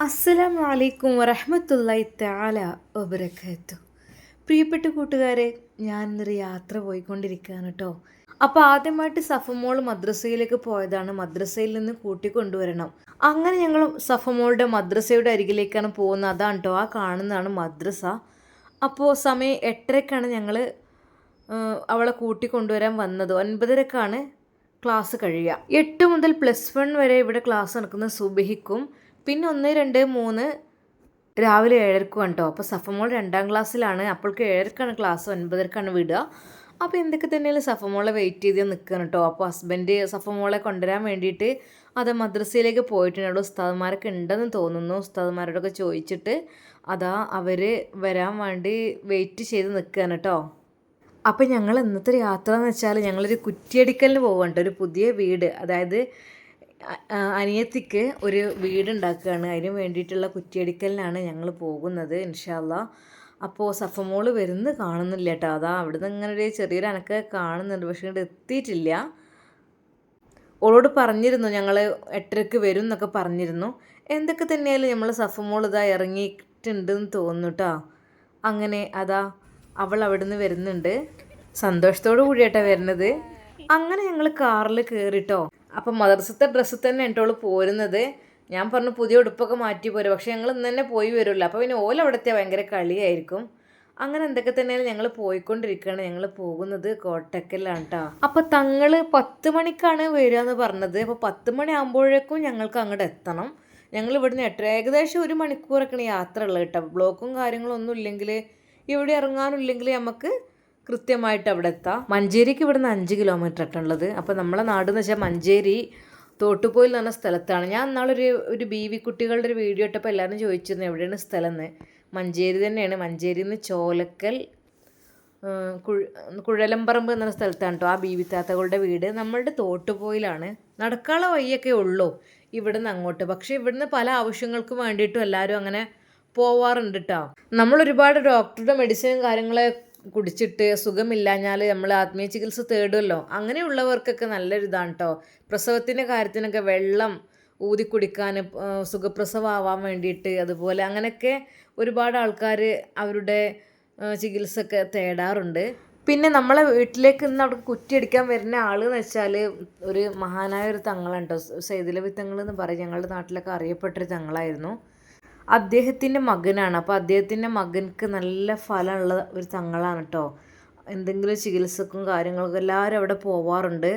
അസ്സലാമു അലൈക്കും വറഹമത്തല്ലായി താല ഒബരക്കത്തു പ്രിയപ്പെട്ട കൂട്ടുകാരെ ഞാൻ ഇന്നൊരു യാത്ര പോയിക്കൊണ്ടിരിക്കുകയാണ് കേട്ടോ അപ്പോൾ ആദ്യമായിട്ട് സഫമോൾ മദ്രസയിലേക്ക് പോയതാണ്. മദ്രസയിൽ നിന്ന് കൂട്ടിക്കൊണ്ടുവരണം. അങ്ങനെ ഞങ്ങൾ സഫമോളുടെ മദ്രസയുടെ അരികിലേക്കാണ് പോകുന്നത്. അതാണ് കേട്ടോ ആ കാണുന്നതാണ് മദ്രസ. അപ്പോൾ സമയം എട്ടരക്കാണ് ഞങ്ങൾ അവളെ കൂട്ടിക്കൊണ്ടുവരാൻ വന്നത്. ഒൻപതരക്കാണ് ക്ലാസ് കഴിയുക. എട്ട് മുതൽ പ്ലസ് വൺ വരെ ഇവിടെ ക്ലാസ് നടക്കുന്ന സുബഹിക്കും പിന്നെ ഒന്ന് രണ്ട് മൂന്ന്. രാവിലെ ഏഴരക്കും കേട്ടോ അപ്പോൾ സഫമോൾ രണ്ടാം ക്ലാസ്സിലാണ്. അപ്പോൾക്ക് ഏഴരക്കാണ് ക്ലാസ് ഒൻപതരക്കാണ് വിടുക. അപ്പോൾ എന്തൊക്കെ തന്നെയാലും സഫമോളെ വെയിറ്റ് ചെയ്ത് നിൽക്കണം കേട്ടോ അപ്പോൾ ഹസ്ബൻഡ് സഫമോളെ കൊണ്ടുവരാൻ വേണ്ടിയിട്ട് അത് മദ്രസയിലേക്ക് പോയിട്ടുണ്ട് അവിടെ ഉസ്താദ്മാരൊക്കെ ഉണ്ടെന്ന് തോന്നുന്നു. ഉസ്താദ്മാരോടൊക്കെ ചോദിച്ചിട്ട് അതാ അവർ വരാൻ വേണ്ടി വെയിറ്റ് ചെയ്ത് നിൽക്കുകയാണ് കേട്ടോ അപ്പോൾ ഞങ്ങൾ ഇന്നത്തെ യാത്ര എന്ന് വെച്ചാൽ ഞങ്ങളൊരു കുറ്റിയടിക്കലിന് പോകണ്ട ഒരു പുതിയ വീട്. അതായത് അനിയത്തിക്ക് ഒരു വീട് ഉണ്ടാക്കുകയാണ് അതിന് വേണ്ടിയിട്ടുള്ള കുറ്റിയടിക്കലിനാണ് ഞങ്ങൾ പോകുന്നത് ഇൻഷാല്ല അപ്പോൾ സഫമോൾ വരുന്നത് കാണുന്നില്ല കേട്ടോ. അതാ അവിടുന്ന് ഇങ്ങനെ ഒരു ചെറിയൊരു അനക്ക് കാണുന്നുണ്ട് പക്ഷേ ഇങ്ങോട്ട് എത്തിയിട്ടില്ല. ഓളോട് പറഞ്ഞിരുന്നു ഞങ്ങൾ എട്ടരക്ക് വരും എന്നൊക്കെ പറഞ്ഞിരുന്നു. എന്തൊക്കെ തന്നെയായാലും നമ്മൾ സഫമോൾ ഇതാ ഇറങ്ങിയിട്ടുണ്ടെന്ന് തോന്നുന്നു കേട്ടോ അങ്ങനെ അതാ അവൾ അവിടുന്ന് വരുന്നുണ്ട്. സന്തോഷത്തോടു കൂടിയാട്ടാ വരുന്നത്. അങ്ങനെ ഞങ്ങൾ കാറിൽ കയറിട്ടോ അപ്പം മദർസത്തെ ഡ്രസ്സ് തന്നെ ഉണ്ടോൾ പോരുന്നത്. ഞാൻ പറഞ്ഞു പുതിയ ഉടുപ്പൊക്കെ മാറ്റി പോരും. പക്ഷേ ഞങ്ങൾ ഇന്ന് തന്നെ പോയി വരുമല്ലോ അപ്പോൾ പിന്നെ ഓല അവിടുത്തെ ഭയങ്കര കളിയായിരിക്കും. അങ്ങനെ എന്തൊക്കെ തന്നെയാണ് ഞങ്ങൾ പോയിക്കൊണ്ടിരിക്കുകയാണ് ഞങ്ങൾ പോകുന്നത് കോട്ടക്കലാണ് കേട്ടോ അപ്പോൾ തങ്ങൾ പത്ത് മണിക്കാണ് വരിക എന്ന് പറഞ്ഞത്. അപ്പോൾ പത്ത് മണി ആകുമ്പോഴേക്കും ഞങ്ങൾക്ക് അങ്ങോട്ട് എത്തണം. ഞങ്ങൾ ഇവിടുന്ന് എട്ട് ഏകദേശം ഒരു മണിക്കൂറൊക്കെയാണ് യാത്ര ഉള്ളത് കേട്ടോ ബ്ലോക്കും കാര്യങ്ങളൊന്നും ഇല്ലെങ്കിൽ ഇവിടെ ഇറങ്ങാനില്ലെങ്കിൽ നമുക്ക് കൃത്യമായിട്ട് അവിടെ എത്താം. മഞ്ചേരിക്ക് ഇവിടുന്ന് അഞ്ച് കിലോമീറ്റർ ആയിട്ടുള്ളത് അപ്പോൾ നമ്മളെ നാട് എന്ന് വെച്ചാൽ മഞ്ചേരി തോട്ടുപോയിൽ എന്ന് പറഞ്ഞ സ്ഥലത്താണ്. ഞാൻ എന്നാളൊരു ഒരു ബി വി കുട്ടികളുടെ ഒരു വീഡിയോ ഇട്ടപ്പോൾ എല്ലാവരും ചോദിച്ചിരുന്നു എവിടെയാണ് സ്ഥലം എന്ന് മഞ്ചേരി തന്നെയാണ്. മഞ്ചേരിയിൽ നിന്ന് ചോലക്കൽ കുഴലമ്പറമ്പ് എന്ന സ്ഥലത്താണ് കേട്ടോ ആ വി താത്തകളുടെ വീട്. നമ്മളുടെ തോട്ടുപോയിലാണ്. നടക്കാനുള്ള വഴിയൊക്കെ ഉള്ളൂ ഇവിടുന്ന് അങ്ങോട്ട്. പക്ഷേ ഇവിടുന്ന് പല ആവശ്യങ്ങൾക്കും വേണ്ടിയിട്ടും എല്ലാവരും അങ്ങനെ പോവാറുണ്ട് കേട്ടോ നമ്മൾ ഒരുപാട് ഡോക്ടറുടെ മെഡിസിനും കാര്യങ്ങളെ കുടിച്ചിട്ട് സുഖമില്ലാഞ്ഞാൽ നമ്മൾ ആത്മീയ ചികിത്സ തേടുമല്ലോ അങ്ങനെയുള്ളവർക്കൊക്കെ നല്ലൊരു ഇതാണ് കേട്ടോ പ്രസവത്തിന്റെ കാര്യത്തിനൊക്കെ വെള്ളം ഊതി കുടിക്കാൻ സുഖപ്രസവമാവാൻ വേണ്ടിയിട്ട് അതുപോലെ അങ്ങനെയൊക്കെ ഒരുപാട് ആൾക്കാർ അവരുടെ ചികിത്സയൊക്കെ തേടാറുണ്ട്. പിന്നെ നമ്മളെ വീട്ടിലേക്ക് ഇന്ന് അവിടെ കുറ്റിയടിക്കാൻ വരുന്ന ആൾ എന്ന് വെച്ചാൽ ഒരു മഹാനായ ഒരു തങ്ങളാണ് കേട്ടോ സൈദിലവി തങ്ങൾ എന്ന് പറയും. ഞങ്ങളുടെ നാട്ടിലൊക്കെ അറിയപ്പെട്ടൊരു തങ്ങളായിരുന്നു. അദ്ദേഹത്തിന്റെ മകനാണ്. അപ്പോൾ അദ്ദേഹത്തിന്റെ മകൻക്ക് നല്ല ഫലമുള്ള ഒരു തങ്ങളാണ് കേട്ടോ എന്തെങ്കിലും ചികിത്സക്കും കാര്യങ്ങൾക്കും എല്ലാവരും അവിടെ പോവാറുണ്ട്.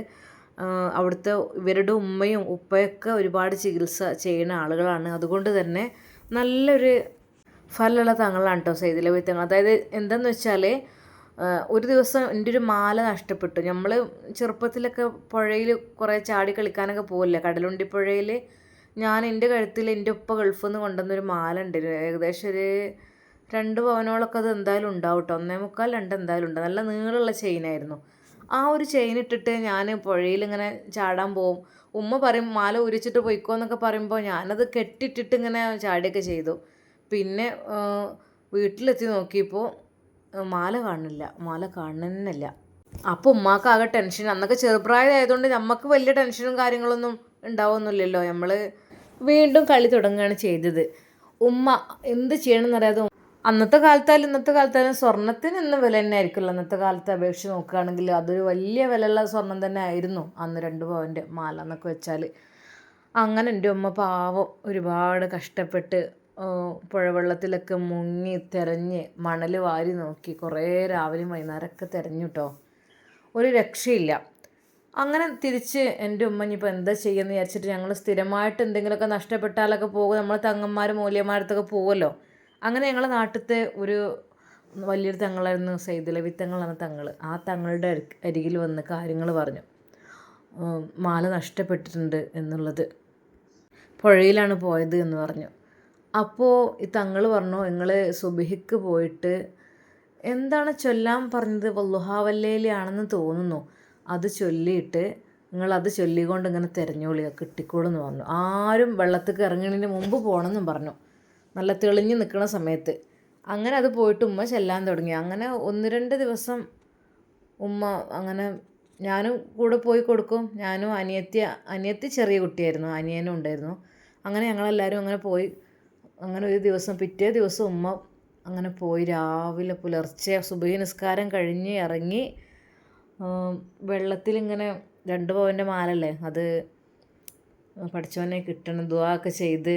അവിടുത്തെ ഇവരുടെ ഉമ്മയും ഉപ്പയൊക്കെ ഒരുപാട് ചികിത്സ ചെയ്യുന്ന ആളുകളാണ്. അതുകൊണ്ട് തന്നെ നല്ലൊരു ഫലമുള്ള തങ്ങളാണ് കേട്ടോ സൈദിലെ തങ്ങൾ. അതായത് എന്താണെന്ന് വെച്ചാൽ ഒരു ദിവസം എന്റെ ഒരു മാല നഷ്ടപ്പെട്ടു. നമ്മൾ ചെറുപ്പത്തിലൊക്കെ പുഴയിൽ കുറേ ചാടി കളിക്കാനൊക്കെ പോകില്ലേ കടലുണ്ടി പുഴയിൽ ഞാൻ എന്റെ കഴുത്തിൽ എന്റെ ഉപ്പ ഗൾഫിൽ നിന്ന് കൊണ്ടുവന്നൊരു മാല ഉണ്ട് ഏകദേശം ഒരു രണ്ട് പവനോളൊക്കെ അത് എന്തായാലും ഉണ്ടാവും കേട്ടോ ഒന്നേ മുക്കാൽ രണ്ട് എന്തായാലും ഉണ്ട്. നല്ല നീളമുള്ള ചെയിനായിരുന്നു ആ ഒരു ചെയിൻ ഇട്ടിട്ട് ഞാൻ പുഴയിൽ ഇങ്ങനെ ചാടാൻ പോവും. ഉമ്മ പറയും മാല ഉരിച്ചിട്ട് പോയിക്കോ എന്നൊക്കെ പറയുമ്പോൾ ഞാനത് കെട്ടിട്ടിട്ട് ഇങ്ങനെ ചാടിയൊക്കെ ചെയ്തു. പിന്നെ വീട്ടിലെത്തി നോക്കിയപ്പോൾ മാല കാണില്ല. മാല കാണുന്നില്ല. അപ്പോൾ ഉമ്മാക്ക് ആകെ ടെൻഷൻ അന്നൊക്കെ ചെറുപ്രായമായതുകൊണ്ട് നമുക്ക് വലിയ ടെൻഷനും കാര്യങ്ങളൊന്നും ഉണ്ടാവുന്നില്ലല്ലോ നമ്മൾ വീണ്ടും കളി തുടങ്ങുകയാണ് ചെയ്തത്. ഉമ്മ എന്ത് ചെയ്യണമെന്നറിയാതെ അന്നത്തെ കാലത്തായാലും ഇന്നത്തെ കാലത്തായാലും സ്വർണത്തിന് എന്ന വില തന്നെ ആയിരിക്കുമല്ലോ അന്നത്തെ കാലത്തെ അപേക്ഷിച്ച് നോക്കുകയാണെങ്കിൽ അതൊരു വലിയ വിലയുള്ള സ്വർണം തന്നെ ആയിരുന്നു. അന്ന് രണ്ട് പവന്റെ മാല എന്നൊക്കെ വെച്ചാൽ. അങ്ങനെ എന്റെ ഉമ്മ പാവം ഒരുപാട് കഷ്ടപ്പെട്ട് പുഴവെള്ളത്തിലൊക്കെ മുങ്ങി തിരഞ്ഞ് മണൽ വാരി നോക്കി കുറേ രാവിലെയും വൈകുന്നേരമൊക്കെ തിരഞ്ഞു കേട്ടോ ഒരു രക്ഷയില്ല. അങ്ങനെ തിരിച്ച് എന്റെ ഉമ്മ ഇനിയിപ്പോൾ എന്താ ചെയ്യുമെന്ന് വിചാരിച്ചിട്ട് ഞങ്ങൾ സ്ഥിരമായിട്ട് എന്തെങ്കിലുമൊക്കെ നഷ്ടപ്പെട്ടാലൊക്കെ പോകും. നമ്മൾ തങ്ങന്മാർ മൂല്യന്മാരത്തൊക്കെ പോകുമല്ലോ അങ്ങനെ ഞങ്ങളെ നാട്ടിലത്തെ ഒരു വലിയൊരു തങ്ങളായിരുന്നു സൈദലവി തങ്ങളാണ് തങ്ങൾ ആ തങ്ങളുടെ അരികിൽ വന്ന് കാര്യങ്ങൾ പറഞ്ഞു. മാല നഷ്ടപ്പെട്ടിട്ടുണ്ട് എന്നുള്ളത് പുഴയിലാണ് പോയത് എന്ന് പറഞ്ഞു. അപ്പോൾ ഈ തങ്ങൾ പറഞ്ഞു നിങ്ങൾ സുബിഹിക്ക് പോയിട്ട് എന്താണ് ചൊല്ലാൻ പറഞ്ഞത്? വല്ലുഹാവല്ലേലിയാണെന്ന് തോന്നുന്നു. അത് ചൊല്ലിയിട്ട് നിങ്ങളത് ചൊല്ലിക്കൊണ്ട് ഇങ്ങനെ തിരഞ്ഞോളിയോ കിട്ടിക്കോളെന്ന് പറഞ്ഞു. ആരും വെള്ളത്തേക്ക് ഇറങ്ങുന്നതിന് മുമ്പ് പോകണമെന്നും പറഞ്ഞു. നല്ല തെളിഞ്ഞ് നിൽക്കുന്ന സമയത്ത്. അങ്ങനെ അത് പോയിട്ട് ഉമ്മ ചെല്ലാൻ തുടങ്ങി. അങ്ങനെ ഒന്ന് രണ്ട് ദിവസം ഉമ്മ അങ്ങനെ ഞാനും കൂടെ പോയി കൊടുക്കും. ഞാനും അനിയത്തി അനിയത്തി ചെറിയ കുട്ടിയായിരുന്നു. അനിയനും ഉണ്ടായിരുന്നു. അങ്ങനെ ഞങ്ങളെല്ലാവരും അങ്ങനെ പോയി. അങ്ങനെ ഒരു ദിവസം പിറ്റേ ദിവസം ഉമ്മ അങ്ങനെ പോയി. രാവിലെ പുലർച്ചെ സുബഹി നിസ്കാരം കഴിഞ്ഞ് ഇറങ്ങി വെള്ളത്തിലിങ്ങനെ രണ്ട് പവന്റെ മാലല്ലേ? അത് പഠിച്ചവനെ കിട്ടണം ദുവാ ഒക്കെ ചെയ്ത്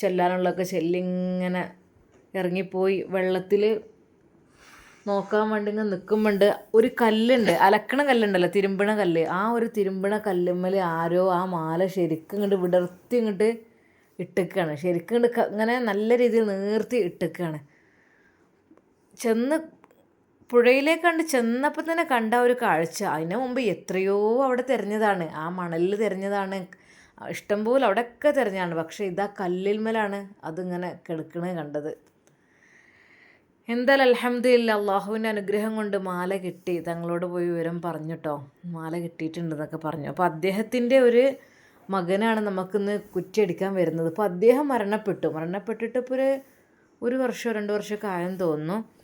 ചെല്ലാനുള്ളതൊക്കെ ചെല്ലിങ്ങനെ ഇറങ്ങിപ്പോയി വെള്ളത്തിൽ നോക്കാൻ വേണ്ടി ഇങ്ങനെ നിൽക്കുമ്പോണ്ട് ഒരു കല്ലുണ്ട്. അലക്കണ കല്ലുണ്ടല്ലോ തിരുമ്പണ കല്ല്. ആ ഒരു തിരുമ്പണ കല്ലുമ്മൽ ആരോ ആ മാല ശരിക്കും ഇങ്ങോട്ട് വിടർത്തി ഇങ്ങോട്ട് ഇട്ടേക്കാണ്. ശരിക്കും ഇങ്ങോട്ട് ഇങ്ങനെ നല്ല രീതിയിൽ നീർത്തി ഇട്ടേക്കാണ്. ചെന്ന് പുഴയിലേക്ക് കണ്ട് ചെന്നപ്പോൾ തന്നെ കണ്ട ഒരു കാഴ്ച. അതിന് മുമ്പ് എത്രയോ അവിടെ തിരഞ്ഞതാണ്. ആ മണലിൽ തിരഞ്ഞതാണ്. ഇഷ്ടംപോലെ അവിടെയൊക്കെ തിരഞ്ഞാണ്. പക്ഷേ ഇതാ കല്ലിൽമലാണ് അതിങ്ങനെ കിടക്കണേ കണ്ടത്. എന്തായാലും അലഹമ്മദില്ല അള്ളാഹുവിന്റെ അനുഗ്രഹം കൊണ്ട് മാല കിട്ടി. തങ്ങളോട് പോയി വിവരം പറഞ്ഞിട്ടോ. മാല കിട്ടിയിട്ടുണ്ടെന്നൊക്കെ പറഞ്ഞു. അപ്പോൾ അദ്ദേഹത്തിന്റെ ഒരു മകനാണ് നമുക്കിന്ന് കുറ്റിയടിക്കാൻ വരുന്നത്. അപ്പോൾ അദ്ദേഹം മരണപ്പെട്ടു. മരണപ്പെട്ടിട്ട് ഇപ്പോൾ ഒരു ഒരു വർഷമോ രണ്ട് വർഷമൊക്കെ ആയെന്ന് തോന്നുന്നു.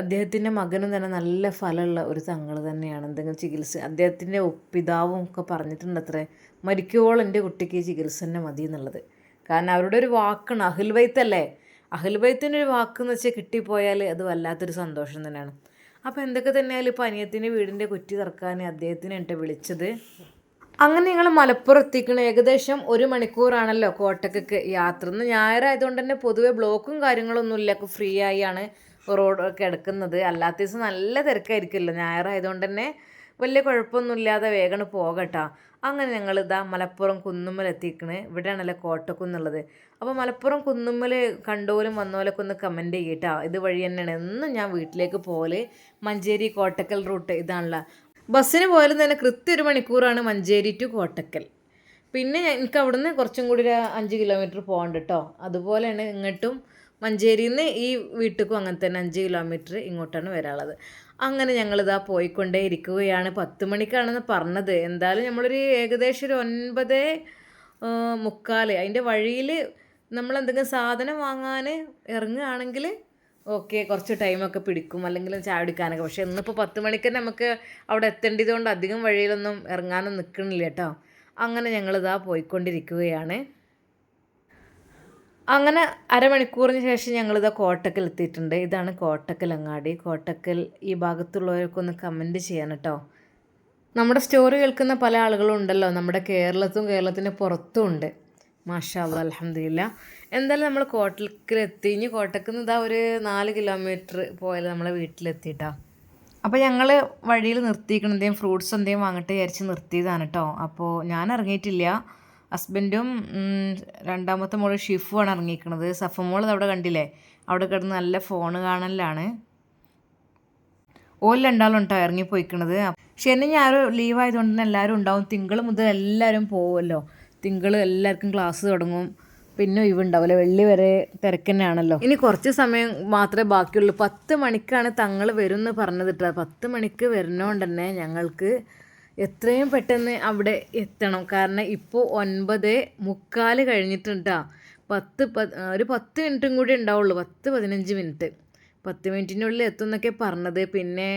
അദ്ദേഹത്തിന്റെ മകനും തന്നെ നല്ല ഫലമുള്ള ഒരു തങ്ങൾ തന്നെയാണ്. എന്തെങ്കിലും ചികിത്സ അദ്ദേഹത്തിന്റെ പിതാവും ഒക്കെ പറഞ്ഞിട്ടുണ്ട് അത്രേ മരിക്കുവോളം എന്റെ കുട്ടിക്ക് ചികിത്സ തന്നെ മതി എന്നുള്ളത്. കാരണം അവരുടെ ഒരു വാക്കാണ് അഹിൽ വൈത്തല്ലേ അഹിൽ വൈത്തിന്റെ ഒരു വാക്കെന്ന് വെച്ചാൽ കിട്ടിപ്പോയാൽ അത് വല്ലാത്തൊരു സന്തോഷം തന്നെയാണ്. അപ്പോൾ എന്തൊക്കെ തന്നെയായാലും ഇപ്പോൾ അനിയത്തിന്റെ വീടിന്റെ കുറ്റി തറക്കാൻ അദ്ദേഹത്തിന് എന്നെ വിളിച്ചത്. അങ്ങനെ ഞങ്ങൾ മലപ്പുറം എത്തിക്കണം. ഏകദേശം ഒരു മണിക്കൂറാണല്ലോ കോട്ടക്കൊക്കെ യാത്ര. ഇന്ന് ഞായറായതുകൊണ്ട് തന്നെ പൊതുവെ ബ്ലോക്കും കാര്യങ്ങളൊന്നും ഇല്ല ഫ്രീ ആയാണ്. റോഡൊക്കെ എടുക്കുന്നത്. അല്ലാത്ത ദിവസം നല്ല തിരക്കായിരിക്കുമല്ലോ. ഞായറായതുകൊണ്ട് തന്നെ വലിയ കുഴപ്പമൊന്നുമില്ലാതെ വേഗം പോകട്ടോ. അങ്ങനെ ഞങ്ങൾ ഇതാ മലപ്പുറം കുന്നുമ്മൽ എത്തിക്കണ് ഇവിടെയാണല്ലോ കോട്ടക്കുന്നുള്ളത്. അപ്പോൾ മലപ്പുറം കുന്നുമ്മൽ കണ്ടോലും വന്നോലൊക്കെ ഒന്ന് കമന്റ് ചെയ്യട്ടോ. ഇത് വഴി തന്നെയാണ്. എന്നും ഞാൻ വീട്ടിലേക്ക് പോലെ മഞ്ചേരി കോട്ടക്കൽ റൂട്ട് ഇതാണല്ലോ. ബസ്സിന് പോയാലും തന്നെ കൃത്യ ഒരു മണിക്കൂറാണ് മഞ്ചേരി ടു കോട്ടക്കൽ. പിന്നെ എനിക്ക് അവിടുന്ന് കുറച്ചും കൂടി ഒരു അഞ്ച് കിലോമീറ്റർ പോകണ്ട കേട്ടോ അതുപോലെയാണ് ഇങ്ങോട്ടും മഞ്ചേരിയിൽ നിന്ന് ഈ വീട്ടിലേക്കും അങ്ങനെ തന്നെ അഞ്ച് കിലോമീറ്റർ ഇങ്ങോട്ടാണ് വരാനുള്ളത് അങ്ങനെ ഞങ്ങളിതാ പോയിക്കൊണ്ടേ ഇരിക്കുകയാണ്. പത്ത് മണിക്കാണെന്ന് പറഞ്ഞത്. എന്തായാലും നമ്മളൊരു ഏകദേശം ഒരു ഒൻപത് മുക്കാൽ അതിന്റെ വഴിയിൽ നമ്മൾ എന്തെങ്കിലും സാധനം വാങ്ങാൻ ഇറങ്ങുകയാണെങ്കിൽ ഓക്കെ കുറച്ച് ടൈമൊക്കെ പിടിക്കും. അല്ലെങ്കിൽ ചായ കുടിക്കാനൊക്കെ. പക്ഷേ ഇന്നിപ്പോൾ പത്ത് മണിക്ക് തന്നെ നമുക്ക് അവിടെ എത്തേണ്ടതുകൊണ്ട് അധികം വഴിയിലൊന്നും ഇറങ്ങാനും നിൽക്കണില്ല കേട്ടോ. അങ്ങനെ ഞങ്ങളിതാ പോയിക്കൊണ്ടിരിക്കുകയാണ്. അങ്ങനെ അരമണിക്കൂറിന് ശേഷം ഞങ്ങളിത് കോട്ടക്കൽ എത്തിയിട്ടുണ്ട്. ഇതാണ് കോട്ടക്കൽ അങ്ങാടി. കോട്ടക്കൽ ഈ ഭാഗത്തുള്ളവർക്കൊന്ന് കമന്റ് ചെയ്യാൻ കേട്ടോ നമ്മുടെ സ്റ്റോറി കേൾക്കുന്ന പല ആളുകളും ഉണ്ടല്ലോ. നമ്മുടെ കേരളത്തും കേരളത്തിന്റെ പുറത്തും ഉണ്ട്. മാഷാ അലഹമില്ല എന്തായാലും നമ്മൾ കോട്ടക്കലെത്തി ഇനി കോട്ടക്കിൽ നിന്ന് ഇതാ ഒരു നാല് കിലോമീറ്റർ പോയാൽ നമ്മളെ വീട്ടിലെത്തിയിട്ടാ. അപ്പോൾ ഞങ്ങൾ വഴിയിൽ നിർത്തിയിരിക്കണ എന്തെങ്കിലും ഫ്രൂട്ട്സ് എന്തെങ്കിലും വാങ്ങിട്ട് വിചാരിച്ച് നിർത്തിയതാണ് കേട്ടോ അപ്പോൾ ഞാൻ ഇറങ്ങിയിട്ടില്ല. ഹസ്ബൻഡും രണ്ടാമത്തെ മോൾ ഷിഫുമാണ് ഇറങ്ങിയിരിക്കുന്നത്. സഫ മോൾ അവിടെ കണ്ടില്ലേ? അവിടെ കിടന്ന് നല്ല ഫോൺ കാണലിലാണ് ഓൽ രണ്ടാളും ഉണ്ടാവും ഇറങ്ങിപ്പോയിക്കണത്. ശനി ഞാൻ ലീവ് ആയതുകൊണ്ട് തന്നെ എല്ലാവരും ഉണ്ടാവും. തിങ്കൾ മുതൽ എല്ലാവരും പോകുമല്ലോ തിങ്കൾ എല്ലാവർക്കും ക്ലാസ് തുടങ്ങും. പിന്നെ ഒഴിവുണ്ടാവില്ല. വെള്ളി വരെ തിരക്ക് തന്നെയാണല്ലോ. ഇനി കുറച്ച് സമയം മാത്രമേ ബാക്കിയുള്ളൂ. പത്ത് മണിക്കാണ് തങ്ങൾ വരും എന്ന് പറഞ്ഞത് കേട്ടോ പത്ത് മണിക്ക് വരുന്നതുകൊണ്ട് തന്നെ ഞങ്ങൾക്ക് എത്രയും പെട്ടെന്ന് അവിടെ എത്തണം. കാരണം ഇപ്പോൾ ഒൻപത് മുക്കാൽ കഴിഞ്ഞിട്ടുണ്ടാ. പത്ത് ഒരു പത്ത് മിനിറ്റും കൂടി ഉണ്ടാവുള്ളൂ. പത്ത് പതിനഞ്ച് മിനിറ്റ്. പത്ത് മിനിറ്റിനുള്ളിൽ എത്തും എന്നൊക്കെ പറഞ്ഞത്. പിന്നെ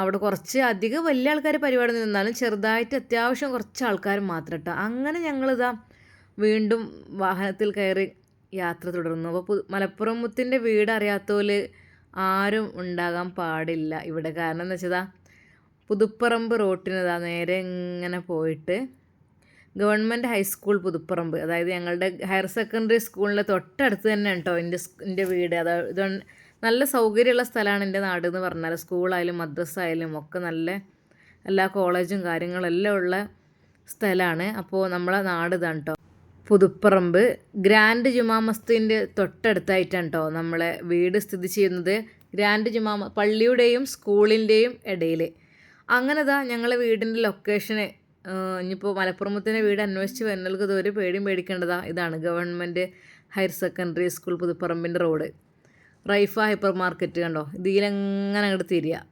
അവിടെ കുറച്ച് അധികം വലിയ ആൾക്കാർ പരിപാടി നിന്നാലും ചെറുതായിട്ട് അത്യാവശ്യം കുറച്ച് ആൾക്കാർ മാത്രം കേട്ടോ അങ്ങനെ ഞങ്ങളിതാ വീണ്ടും വാഹനത്തിൽ കയറി യാത്ര തുടർന്നു. അപ്പോൾ മലപ്പുറം മുത്തിന്റെ വീട് അറിയാത്തവർ ആരും ഉണ്ടാകാൻ പാടില്ല ഇവിടെ. കാരണം എന്ന് വെച്ചതാ പുതുപ്പറമ്പ് റോട്ടിന് അതാ നേരെ ഇങ്ങനെ പോയിട്ട് ഗവൺമെന്റ് ഹൈസ്കൂൾ പുതുപ്പറമ്പ്. അതായത് ഞങ്ങളുടെ ഹയർ സെക്കൻഡറി സ്കൂളിന്റെ തൊട്ടടുത്ത് തന്നെ കേട്ടോ എന്റെ എന്റെ വീട്. അതായത് ഇത് നല്ല സൗകര്യമുള്ള സ്ഥലമാണ് എന്റെ നാട് എന്ന് പറഞ്ഞാൽ. സ്കൂളായാലും മദ്രസ ആയാലും ഒക്കെ നല്ല എല്ലാ കോളേജും കാര്യങ്ങളെല്ലാം ഉള്ള സ്ഥലമാണ്. അപ്പോൾ നമ്മളെ നാട് ഇതാണ് കേട്ടോ പുതുപ്പറമ്പ് ഗ്രാൻഡ് ജുമാ മസ്തിന്റെ തൊട്ടടുത്തായിട്ടാണ് കേട്ടോ നമ്മളെ വീട് സ്ഥിതി ചെയ്യുന്നത്. ഗ്രാൻഡ് ജുമാ പള്ളിയുടെയും സ്കൂളിന്റെയും ഇടയിൽ. അങ്ങനെ ഇതാ ഞങ്ങളെ വീടിന്റെ ലൊക്കേഷന് ഇനിയിപ്പോൾ മലപ്പുറമത്തിന്റെ വീട് അന്വേഷിച്ച് വരുന്നവർക്ക് ഒരു പേടിയും പേടിക്കേണ്ടതാ. ഇതാണ് ഗവൺമെന്റ് ഹയർ സെക്കൻഡറി സ്കൂൾ പുതുപ്പറമ്പിന്റെ റോഡ് റൈഫ ഹൈപ്പർ മാർക്കറ്റ് കണ്ടോ? ഇതിലെങ്ങനെ അങ്ങോട്ട് തിരിയുക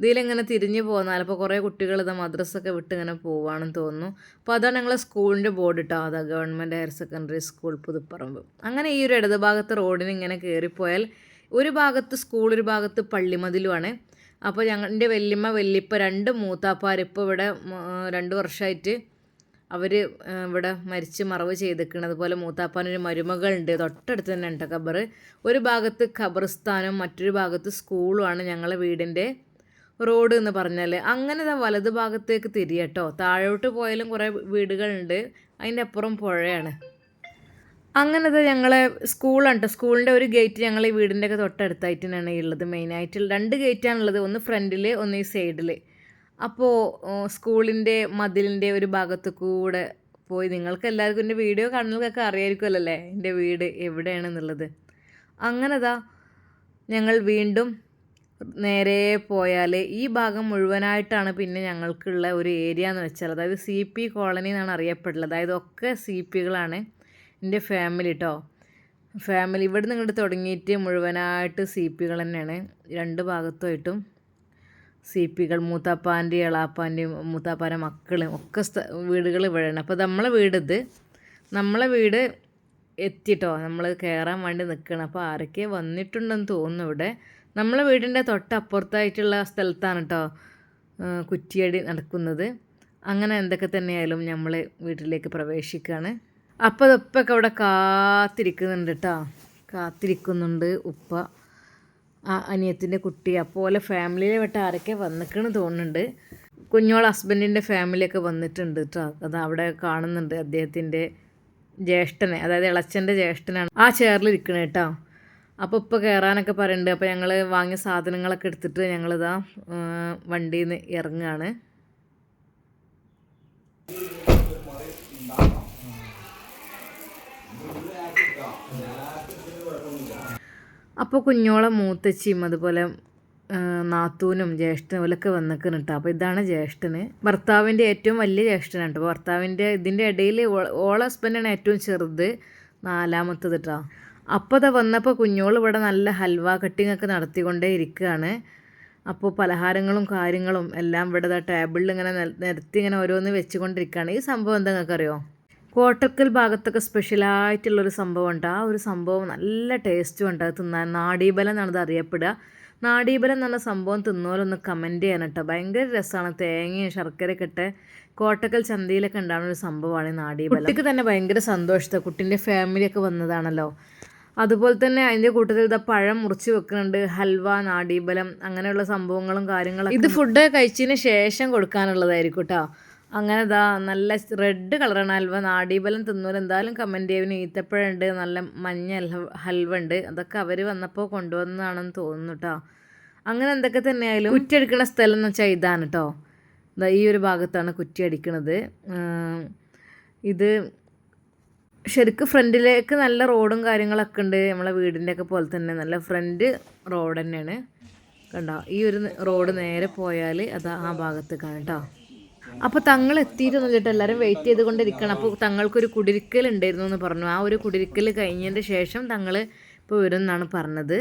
ഇതിലെങ്ങനെ തിരിഞ്ഞ് പോകുന്നാൽ അപ്പോൾ കുറേ കുട്ടികൾ ഇത് മദ്രസൊക്കെ വിട്ട് ഇങ്ങനെ പോവുകയാണെന്ന് തോന്നുന്നു. അപ്പോൾ അതാണ് ഞങ്ങളെ സ്കൂളിന്റെ ബോർഡ് ഇട്ടോ അതാ government higher secondary school Puthuparamba. അങ്ങനെ ഈ ഒരു ഇടതുഭാഗത്ത് റോഡിന് ഇങ്ങനെ കയറിപ്പോയാൽ ഒരു ഭാഗത്ത് സ്കൂൾ ഒരു ഭാഗത്ത് പള്ളിമതിലുമാണ് അപ്പോൾ ഞങ്ങളുടെ വല്യമ്മ വല്യപ്പ രണ്ട് മൂത്താപ്പാർ ഇപ്പോൾ ഇവിടെ രണ്ട് വർഷമായിട്ട് അവർ ഇവിടെ മരിച്ച് മറവ് ചെയ്തിരിക്കുന്നത് അതുപോലെ മൂത്താപ്പാനൊരു മരുമകളുണ്ട്. തൊട്ടടുത്ത് തന്നെ ഉണ്ട് ഖബർ ഒരു ഭാഗത്ത് ഖബർസ്ഥാനും മറ്റൊരു ഭാഗത്ത് സ്കൂളുമാണ് ഞങ്ങളെ വീടിന്റെ റോഡ് എന്ന് പറഞ്ഞാൽ അങ്ങനെ ഇതാ വലത് ഭാഗത്തേക്ക് തിരിയട്ടോ. താഴോട്ട് പോയാലും കുറേ വീടുകളുണ്ട്. അതിന്റെ അപ്പുറം പുഴയാണ്. അങ്ങനെ ദാ ഞങ്ങളെ സ്കൂളുണ്ട്. സ്കൂളിന്റെ ഒരു ഗേറ്റ് ഞങ്ങൾ ഈ വീടിന്റെ ഒക്കെ തൊട്ടടുത്തായിട്ട് തന്നെയാണ് ഉള്ളത് മെയിനായിട്ട് രണ്ട് ഗേറ്റാണുള്ളത് ഒന്ന് ഫ്രണ്ടിൽ ഒന്ന് ഈ സൈഡിൽ അപ്പോൾ സ്കൂളിന്റെ മതിലിന്റെ ഒരു ഭാഗത്ത് കൂടെ പോയി നിങ്ങൾക്ക് എല്ലാവർക്കും എന്റെ വീഡിയോ കാണുന്നവർക്കൊക്കെ അറിയായിരിക്കുമല്ലോ അല്ലേ? എന്റെ വീട് എവിടെയാണെന്നുള്ളത്. അങ്ങനെ ദാ ഞങ്ങൾ വീണ്ടും നേരെ പോയാൽ ഈ ഭാഗം മുഴുവനായിട്ടാണ് പിന്നെ ഞങ്ങൾക്കുള്ള ഒരു ഏരിയ എന്ന് വെച്ചാൽ അതായത് സി പി കോളനി എന്നാണ് അറിയപ്പെടുന്നത്. അതായത് ഒക്കെ സി പികളാണ് എന്റെ ഫാമിലി കേട്ടോ ഫാമിലി ഇവിടെ നിന്ന് ഇങ്ങോട്ട് തുടങ്ങിയിട്ട് മുഴുവനായിട്ട് സി പികൾ തന്നെയാണ്. രണ്ട് ഭാഗത്തുമായിട്ടും സി പികൾ മൂത്താപ്പാന്റെയും എളാപ്പാന്റെയും മൂത്താപ്പാന്റെ മക്കളും ഒക്കെ സ്ഥ വീടുകൾ ഇവിടെയാണ്. അപ്പോൾ നമ്മളെ വീടത് നമ്മളെ വീട് എത്തിട്ടോ. നമ്മൾ കയറാൻ വേണ്ടി നിൽക്കണം. അപ്പോൾ ആരൊക്കെ വന്നിട്ടുണ്ടെന്ന് തോന്നുന്നു ഇവിടെ. നമ്മളെ വീടിന്റെ തൊട്ടപ്പുറത്തായിട്ടുള്ള സ്ഥലത്താണ് കേട്ടോ കുറ്റിയടി നടക്കുന്നത്. അങ്ങനെ എന്തൊക്കെ തന്നെയായാലും നമ്മൾ വീട്ടിലേക്ക് പ്രവേശിക്കുകയാണ്. അപ്പോൾ ഉപ്പൊക്കെ അവിടെ കാത്തിരിക്കുന്നുണ്ട് കേട്ടോ കാത്തിരിക്കുന്നുണ്ട് ഉപ്പ ആ അനിയത്തിന്റെ കുട്ടി. അപ്പോലെ ഫാമിലിയിലെ വിട്ട് ആരൊക്കെ വന്നിക്കണെന്ന് തോന്നുന്നുണ്ട്. കുഞ്ഞോൾ ഹസ്ബൻഡിന്റെ ഫാമിലിയൊക്കെ വന്നിട്ടുണ്ട് കേട്ടോ അത് അവിടെ കാണുന്നുണ്ട് അദ്ദേഹത്തിന്റെ ജ്യേഷ്ഠനെ അതായത് ഇളച്ചന്റെ ജ്യേഷ്ഠനാണ് ആ ചെയറിലിരിക്കണേ കേട്ടോ അപ്പോൾ ഇപ്പോൾ കയറാനൊക്കെ പറയുന്നുണ്ട് അപ്പോൾ ഞങ്ങൾ വാങ്ങിയ സാധനങ്ങളൊക്കെ എടുത്തിട്ട് ഞങ്ങളിതാ വണ്ടിയിൽ നിന്ന് ഇറങ്ങുകയാണ് അപ്പോൾ കുഞ്ഞോളെ മൂത്തച്ചിയും അതുപോലെ നാത്തൂനും ജ്യേഷ്ഠനും ഓലൊക്കെ വന്നിക്കണം കേട്ടോ അപ്പോൾ ഇതാണ് ജ്യേഷ്ഠന്. ഭർത്താവിന്റെ ഏറ്റവും വലിയ ജ്യേഷ്ഠനാണ് കേട്ടോ. ഭർത്താവിന്റെ ഇതിന്റെ ഇടയിൽ ഓള ഹസ്ബൻഡാണ് ഏറ്റവും ചെറുത് നാലാമത്തത് കേട്ടോ അപ്പോൾ അതാ വന്നപ്പോൾ കുഞ്ഞോൾ ഇവിടെ നല്ല ഹൽവ കട്ടിങ്ങൊക്കെ നടത്തിക്കൊണ്ടേ ഇരിക്കുകയാണ്. അപ്പോൾ പലഹാരങ്ങളും കാര്യങ്ങളും എല്ലാം ഇവിടെ ടേബിളിൽ ഇങ്ങനെ നിരത്തി ഇങ്ങനെ ഓരോന്ന് വെച്ചുകൊണ്ടിരിക്കുകയാണ്. ഈ സംഭവം എന്താ നിങ്ങൾക്കറിയോ? കോട്ടക്കൽ ഭാഗത്തൊക്കെ സ്പെഷ്യലായിട്ടുള്ളൊരു സംഭവം ഉണ്ട് ആ ഒരു സംഭവം നല്ല ടേസ്റ്റും ഉണ്ട്. അത് തിന്നാൻ നാടീബലം എന്നാണ് അത് അറിയപ്പെടുക. നാടീബലം എന്ന് പറഞ്ഞ സംഭവം തിന്നോലൊന്ന് കമന്റ് ചെയ്യാൻ കേട്ടോ. ഭയങ്കര രസമാണ്. തേങ്ങയും ശർക്കരയൊക്കെ ഇട്ട് കോട്ടക്കൽ ചന്തയിലൊക്കെ ഉണ്ടാകുന്ന ഒരു സംഭവമാണ് ഈ നാടീബലം കുട്ടിക്ക് തന്നെ ഭയങ്കര സന്തോഷത്തെ. കുട്ടീന്റെ ഫാമിലിയൊക്കെ വന്നതാണല്ലോ. അതുപോലെ തന്നെ അതിന്റെ കൂട്ടത്തിൽ ഇതാ പഴം മുറിച്ച് വെക്കുന്നുണ്ട്. ഹൽവ നാടീബലം അങ്ങനെയുള്ള സംഭവങ്ങളും കാര്യങ്ങളും ഇത് ഫുഡ് കഴിച്ചതിന് ശേഷം കൊടുക്കാനുള്ളതായിരിക്കും കേട്ടോ. അങ്ങനെ ഇതാ നല്ല റെഡ് കളറാണ് ഹൽവ. നാടീബലം തിന്നൂല എന്തായാലും കമന്റ് ചെയ്യാൻ ഈത്തപ്പഴുണ്ട് നല്ല മഞ്ഞ ഹൽവ ഉണ്ട് അതൊക്കെ അവർ വന്നപ്പോൾ കൊണ്ടുവന്നതാണെന്ന് തോന്നുന്നു കേട്ടോ അങ്ങനെ എന്തൊക്കെ തന്നെയായാലും കുറ്റിയടിക്കുന്ന സ്ഥലം എന്ന് വെച്ചാൽ ഇതാണ് കേട്ടോ ഇതാ ഈ ഒരു ഭാഗത്താണ് കുറ്റി അടിക്കുന്നത് ഇത് ശരിക്കും ഫ്രണ്ടിലേക്ക് നല്ല റോഡും കാര്യങ്ങളൊക്കെ ഉണ്ട്. നമ്മളെ വീടിന്റെ ഒക്കെ പോലെ തന്നെ നല്ല ഫ്രണ്ട് റോഡ് തന്നെയാണ്. കണ്ടോ? ഈ ഒരു റോഡ് നേരെ പോയാൽ അത് ആ ഭാഗത്തേക്കാണ് കേട്ടോ അപ്പോൾ തങ്ങൾ എത്തിയിട്ടൊന്നും വന്നിട്ട് എല്ലാവരും വെയിറ്റ് ചെയ്തുകൊണ്ടിരിക്കണം. അപ്പോൾ തങ്ങൾക്കൊരു കുടിരിക്കൽ ഉണ്ടായിരുന്നു എന്ന് പറഞ്ഞു. ആ ഒരു കുടിരിക്കൽ കഴിഞ്ഞതിന്റെ ശേഷം തങ്ങൾ ഇപ്പോൾ വരും എന്നാണ് പറഞ്ഞത്.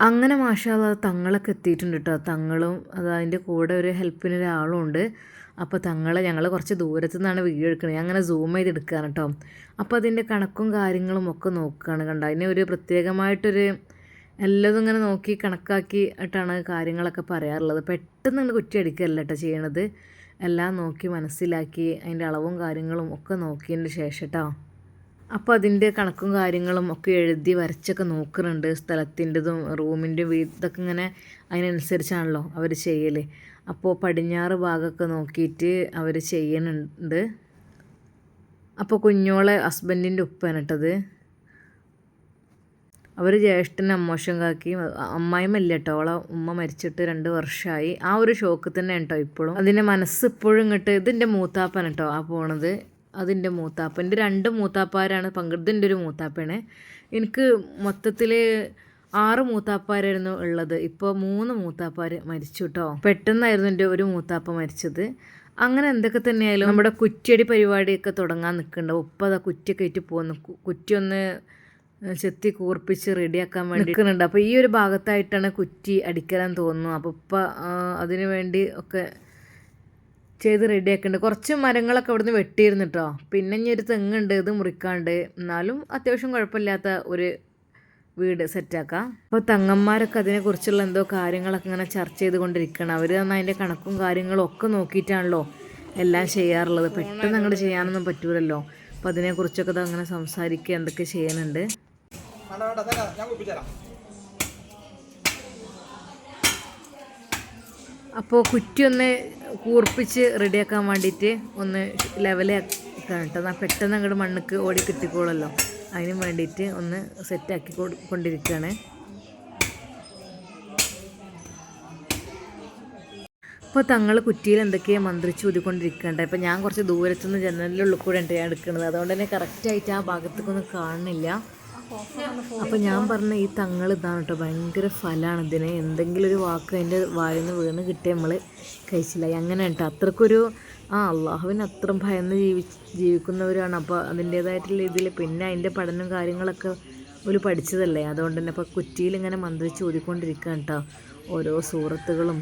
അങ്ങനെ മാഷാല തങ്ങളൊക്കെ എത്തിയിട്ടുണ്ട് കേട്ടോ തങ്ങളും അത് അതിന്റെ കൂടെ ഒരു ഹെൽപ്പിന് ഒരാളും ഉണ്ട്. അപ്പോൾ തങ്ങളെ ഞങ്ങൾ കുറച്ച് ദൂരത്തു നിന്നാണ് വീഡിയോ എടുക്കുന്നത് അങ്ങനെ സൂം ചെയ്തെടുക്കുകയാണ് കേട്ടോ അപ്പോൾ അതിന്റെ കണക്കും കാര്യങ്ങളും ഒക്കെ നോക്കുകയാണ് കണ്ട. അതിനെ ഒരു പ്രത്യേകമായിട്ടൊരു എല്ലതും ഇങ്ങനെ നോക്കി കണക്കാക്കി ആയിട്ടാണ് കാര്യങ്ങളൊക്കെ പറയാറുള്ളത്. പെട്ടെന്ന് നിങ്ങൾ കുറ്റി അടിക്കുകയല്ല കേട്ടോ ചെയ്യണത്. എല്ലാം നോക്കി മനസ്സിലാക്കി അതിന്റെ അളവും കാര്യങ്ങളും ഒക്കെ നോക്കിയതിന് ശേഷം കേട്ടോ അപ്പോൾ അതിന്റെ കണക്കും കാര്യങ്ങളും ഒക്കെ എഴുതി വരച്ചൊക്കെ നോക്കുന്നുണ്ട്. സ്ഥലത്തിന്റെതും റൂമിന്റെ ഇതൊക്കെ ഇങ്ങനെ അതിനനുസരിച്ചാണല്ലോ അവർ ചെയ്യൽ അപ്പോൾ പടിഞ്ഞാറ് ഭാഗമൊക്കെ നോക്കിയിട്ട് അവർ ചെയ്യുന്നുണ്ട്. അപ്പോൾ കുഞ്ഞോളെ ഹസ്ബൻഡിന്റെ ഉപ്പനട്ടത് അവർ ജ്യേഷ്ഠനെ അമ്മോശം കാക്കി അമ്മായിമല്ല കേട്ടോ അവളെ ഉമ്മ മരിച്ചിട്ട് രണ്ട് വർഷമായി ആ ഒരു ഷോക്ക് തന്നെ കേട്ടോ ഇപ്പോഴും. അതിന്റെ മനസ്സ് ഇപ്പോഴും ഇങ്ങോട്ട് ഇതിന്റെ മൂത്താപ്പൻ കേട്ടോ ആ പോണത്. അതിന്റെ മൂത്താപ്പൻ. എന്റെ രണ്ട് മൂത്താപ്പാരാണ് പങ്കെടുത്തിന്റെ ഒരു മൂത്താപ്പയാണ്. എനിക്ക് മൊത്തത്തിൽ ആറ് മൂത്താപ്പാരായിരുന്നു ഉള്ളത്. ഇപ്പോൾ മൂന്ന് മൂത്താപ്പാർ മരിച്ചു കേട്ടോ പെട്ടെന്നായിരുന്നു എന്റെ ഒരു മൂത്താപ്പ മരിച്ചത്. അങ്ങനെ എന്തൊക്കെ തന്നെയായാലും നമ്മുടെ കുറ്റിയടി പരിപാടിയൊക്കെ തുടങ്ങാൻ നിൽക്കുന്നുണ്ട് ഉപ്പതാ കുറ്റിയൊക്കെ ആയിട്ട് പോകുന്നു കുറ്റി ഒന്ന് ചെത്തി കൂർപ്പിച്ച് റെഡിയാക്കാൻ വേണ്ടി നിൽക്കുന്നുണ്ട്. അപ്പോൾ ഈ ഒരു ഭാഗത്തായിട്ടാണ് കുറ്റി അടിക്കാൻ തോന്നുന്നു. അപ്പോൾ ഇപ്പം അതിനു വേണ്ടി ഒക്കെ ചെയ്ത് റെഡിയാക്കുന്നുണ്ട്. കുറച്ച് മരങ്ങളൊക്കെ ഇവിടുന്ന് വെട്ടിയിരുന്നു കേട്ടോ പിന്നെ ഇനി ഒരു തെങ്ങുണ്ട് ഇത് മുറിക്കാണ്ട്. എന്നാലും അത്യാവശ്യം കുഴപ്പമില്ലാത്ത ഒരു വീട് സെറ്റാക്കാം അപ്പോൾ തങ്ങന്മാരൊക്കെ അതിനെക്കുറിച്ചുള്ള എന്തോ കാര്യങ്ങളൊക്കെ ഇങ്ങനെ ചർച്ച ചെയ്തുകൊണ്ടിരിക്കണം അവർ തന്നെ അതിന്റെ കണക്കും കാര്യങ്ങളും ഒക്കെ നോക്കിയിട്ടാണല്ലോ എല്ലാം ചെയ്യാറുള്ളത്. പെട്ടെന്ന് അങ്ങോട്ട് ചെയ്യാനൊന്നും പറ്റൂലല്ലോ. അപ്പോൾ അതിനെക്കുറിച്ചൊക്കെ അങ്ങനെ സംസാരിക്കുക എന്തൊക്കെ ചെയ്യാനുണ്ട് വേണ്ട വേണ്ട ഞാൻ കുപ്പിച്ചേരാം. അപ്പോൾ കുറ്റി ഒന്ന് കൂർപ്പിച്ച് റെഡിയാക്കാൻ വേണ്ടിയിട്ട് ഒന്ന് ലെവലാക്കാൻ കേട്ടോ. എന്നാൽ പെട്ടെന്ന് അങ്ങോട്ട് മണ്ണുക്ക് ഓടി കിട്ടിക്കോളല്ലോ അതിന് വേണ്ടിയിട്ട് ഒന്ന് സെറ്റാക്കി കൊണ്ടിരിക്കുകയാണ് അപ്പോൾ തങ്ങൾ കുറ്റിയിൽ എന്തൊക്കെയാണ് മന്ത്രിച്ച് ഊതിക്കൊണ്ടിരിക്കേണ്ടത് ഇപ്പം ഞാൻ കുറച്ച് ദൂരത്തുനിന്ന് ജനലിന്റെ ഉള്ളിൽ കൂടെ ഉണ്ട് ഞാൻ എടുക്കുന്നത്. അതുകൊണ്ട് തന്നെ കറക്റ്റായിട്ട് ആ ഭാഗത്തേക്കൊന്നും കാണുന്നില്ല. അപ്പോൾ ഞാൻ പറഞ്ഞ ഈ തങ്ങൾ ഇതാണ് കേട്ടോ ഭയങ്കര ഫലമാണ് ഇതിന്. എന്തെങ്കിലും ഒരു വാക്ക് അതിന്റെ വായിൽ നിന്ന് വീണ് കിട്ടിയ നമ്മൾ കഴിച്ചില്ലായി അങ്ങനെ കേട്ടോ അത്രക്കൊരു ആ അള്ളാഹുവിന് അത്ര ഭയന്ന് ജീവി ജീവിക്കുന്നവരാണ്. അപ്പോൾ അതിന്റേതായിട്ടുള്ള ഇതിൽ പിന്നെ അതിന്റെ പഠനം കാര്യങ്ങളൊക്കെ ഒരു പഠിച്ചതല്ലേ. അതുകൊണ്ട് തന്നെ ഇപ്പോൾ കുറ്റിയിൽ ഇങ്ങനെ മന്ത്രിച്ച് ഓതിക്കൊണ്ടിരിക്കുക കേട്ടോ ഓരോ സൂറത്തുകളും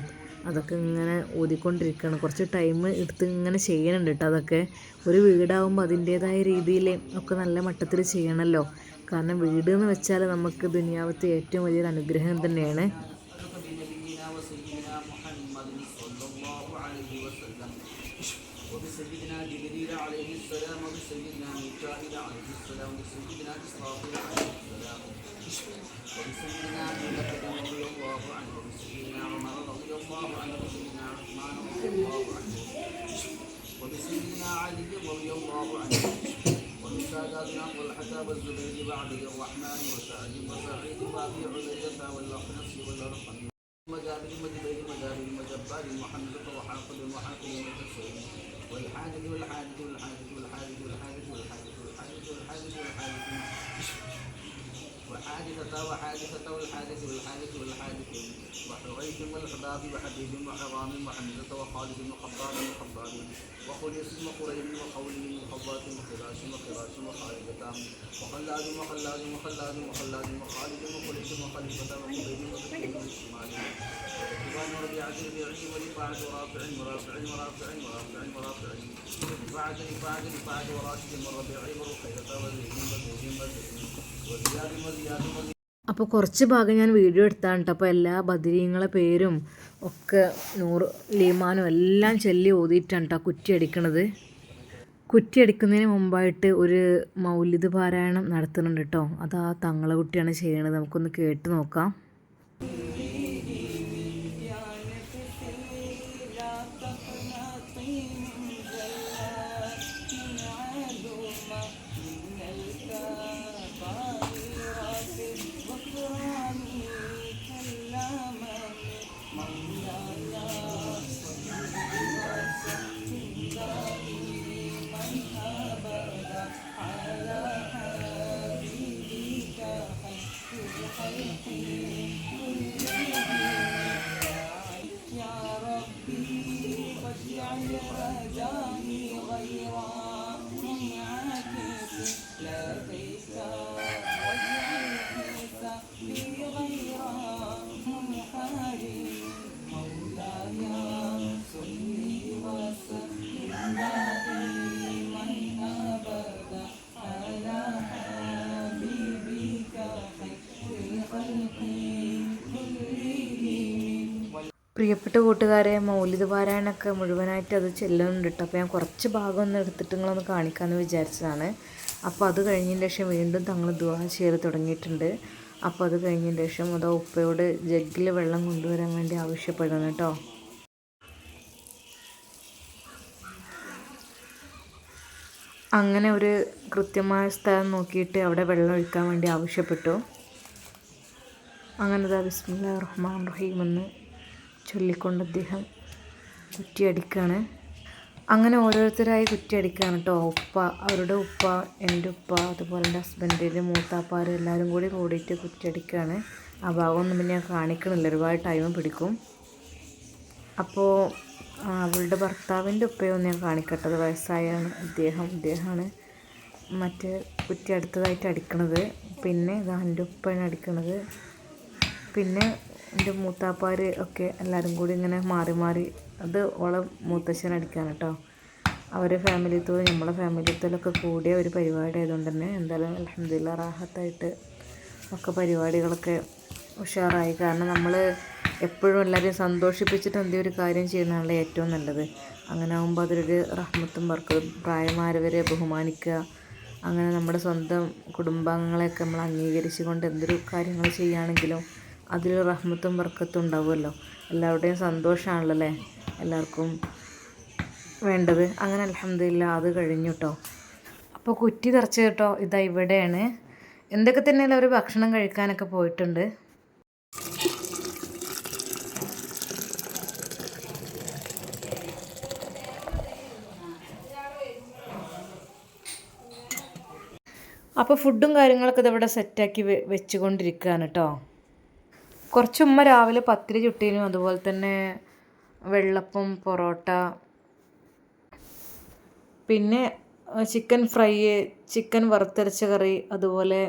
അതൊക്കെ ഇങ്ങനെ ഊതിക്കൊണ്ടിരിക്കുകയാണ് കുറച്ച് ടൈം എടുത്ത് ഇങ്ങനെ ചെയ്യണുണ്ട് കേട്ടോ അതൊക്കെ. ഒരു വീടാവുമ്പോൾ അതിന്റേതായ രീതിയിൽ ഒക്കെ നല്ല മട്ടത്തിൽ ചെയ്യണമല്ലോ കാരണം വീട് എന്ന് വെച്ചാൽ നമുക്ക് ദുനിയാവത്തെ ഏറ്റവും വലിയൊരു അനുഗ്രഹം തന്നെയാണ് بنبينا وسيدنا محمد صلى الله عليه وسلم وبسيدنا جبريل عليه السلام وبسيدنا ميكائيل عليه السلام وبسيدنا إسرافيل عليه السلام وبسيدنا أبي بكر رضي الله عنه وبسيدنا عمر رضي الله عنه وبسيدنا عثمان رضي الله عنه وبسيدنا علي رضي الله عنه وإسحاق بن والحكى والزبير بعده الرحمن وسعد وسعيد وأبي عبيدة والأخنس والأرقم مجابر وجبير مجابر وجبار وحمزة وحافظ وحافظ وكسر والحادث والحادث والحادث والحادث والحادث والحادث والحادث والحادث والحادث والحادث والحادث والحادث والحادث والحادث وحريث والحباب وحبيب وحرام وحمزة وخالد وخباب وخباب وخليص وقريب وخول وخوات وخراش وخراش وخالدة وخلاد وخلاد وخلاد وخلاد وخالد وخليص وخليفة وخبيب وخبيب والشمال وكتبان وربيعة ربيعي ورفاعة ورافع ورافع ورافع ورافع ورافع رفاعة رفاعة رفاعة وراشد وربيعي ورقية وزيد وزيد وزيد وزياد وزياد അപ്പോൾ കുറച്ച് ഭാഗം ഞാൻ വീഡിയോ എടുത്താണ് കേട്ടോ അപ്പോൾ എല്ലാ ബദിരീങ്ങളെ പേരും ഒക്കെ നൂറ് ലീമാനും എല്ലാം ചൊല്ലി ഓതിയിട്ടാണ് കേട്ടോ കുറ്റി അടിക്കണത്. കുറ്റി അടിക്കുന്നതിന് മുമ്പായിട്ട് ഒരു മൗലിദ് പാരായണം നടത്തുന്നുണ്ട് കേട്ടോ അത് ആ തങ്ങളെ കുട്ടിയാണ് ചെയ്യണത്. നമുക്കൊന്ന് കേട്ട് നോക്കാം. പ്രിയപ്പെട്ട കൂട്ടുകാരെ മൗലിക പാരായണമൊക്കെ മുഴുവനായിട്ട് അത് ചെല്ലുന്നുണ്ട് കേട്ടോ. അപ്പോൾ ഞാൻ കുറച്ച് ഭാഗം ഒന്ന് എടുത്തിട്ട് നിങ്ങളൊന്ന് കാണിക്കാമെന്ന് വിചാരിച്ചതാണ്. അപ്പോൾ അത് കഴിഞ്ഞതിന് ശേഷം വീണ്ടും തങ്ങൾ ദുവാ ചെയ്ത് തുടങ്ങിയിട്ടുണ്ട്. അപ്പോൾ അത് കഴിഞ്ഞതിന് ശേഷം അതോ ഉപ്പയോട് ജഗ്ഗിൽ വെള്ളം കൊണ്ടുവരാൻ വേണ്ടി ആവശ്യപ്പെടണം കേട്ടോ. അങ്ങനെ ഒരു കൃത്യമായ സ്ഥലം നോക്കിയിട്ട് അവിടെ വെള്ളം ഒഴിക്കാൻ വേണ്ടി ആവശ്യപ്പെട്ടു. അങ്ങനെ ദാ ബിസ്മില്ലാ റഹ്മാൻ റഹീം എന്ന് ചൊല്ലിക്കൊണ്ട് അദ്ദേഹം കുറ്റിയടിക്കുകയാണ് അങ്ങനെ ഓരോരുത്തരായി കുറ്റിയടിക്കുകയാണ് കേട്ടോ ഉപ്പ അവരുടെ ഉപ്പ എന്റെ ഉപ്പ അതുപോലെ എന്റെ ഹസ്ബൻഡിന്റെ മൂത്താപ്പാർ എല്ലാവരും കൂടി കൂടിയിട്ട് കുറ്റിയടിക്കുകയാണ് ആ ഭാഗമൊന്നും പിന്നെ ഞാൻ കാണിക്കണില്ല. ഒരുപാട് ടൈം പിടിക്കും. അപ്പോൾ അവളുടെ ഭർത്താവിന്റെ ഉപ്പയൊന്നും ഞാൻ കാണിക്കട്ടത് വയസ്സായാണ്. അദ്ദേഹം അദ്ദേഹമാണ് മറ്റേ കുറ്റി അടുത്തതായിട്ട് അടിക്കണത്. പിന്നെ ഇതാ എന്റെ ഉപ്പയാണ് അടിക്കണത്. പിന്നെ എന്റെ മൂത്താപ്പാർ ഒക്കെ എല്ലാവരും കൂടി ഇങ്ങനെ മാറി മാറി അത് ഓളെ മൂത്തശ്ശൻ അടിക്കാൻ കേട്ടോ അവരെ ഫാമിലിത്തോടും നമ്മളെ ഫാമിലി ഫാമിലിത്തോലൊക്കെ കൂടിയ ഒരു പരിപാടി ആയതുകൊണ്ട് തന്നെ എന്തായാലും അലഹമില്ല റാഹത്തായിട്ട് ഒക്കെ പരിപാടികളൊക്കെ ഉഷാറായി. കാരണം നമ്മൾ എപ്പോഴും എല്ലാവരെയും സന്തോഷിപ്പിച്ചിട്ട് എന്തെങ്കിലും ഒരു കാര്യം ചെയ്യുന്നതാണല്ലോ ഏറ്റവും നല്ലത്. അങ്ങനെ ആകുമ്പോൾ അതൊരു റഹ്മത്തും വർക്കും പ്രായമായവരെ ബഹുമാനിക്കുക അങ്ങനെ നമ്മുടെ സ്വന്തം കുടുംബാംഗങ്ങളെയൊക്കെ നമ്മൾ അംഗീകരിച്ചുകൊണ്ട് എന്തൊരു കാര്യങ്ങൾ ചെയ്യുകയാണെങ്കിലും അതിലൊരു റഹ്മത്തും വർക്കത്തും ഉണ്ടാവുമല്ലോ. എല്ലാവരുടെയും സന്തോഷമാണല്ലോ അല്ലേ എല്ലാവർക്കും വേണ്ടത്. അങ്ങനെ അലഹമില്ല അത് കഴിഞ്ഞു കേട്ടോ അപ്പോൾ കുറ്റി തെറച്ച് കേട്ടോ ഇതാ ഇവിടെയാണ്. എന്തൊക്കെ തന്നെയല്ല അവർ ഭക്ഷണം കഴിക്കാനൊക്കെ പോയിട്ടുണ്ട്? അപ്പോൾ ഫുഡും കാര്യങ്ങളൊക്കെ ഇതിവിടെ സെറ്റാക്കി വെച്ചുകൊണ്ടിരിക്കുകയാണ് കേട്ടോ കുറച്ച് ഉമ്മ രാവിലെ പത്തിരി ചുട്ടീനും അതുപോലെ തന്നെ വെള്ളപ്പം പൊറോട്ട. പിന്നെ ചിക്കൻ ഫ്രൈ ചിക്കൻ വറുത്തരച്ച കറി അതുപോലെ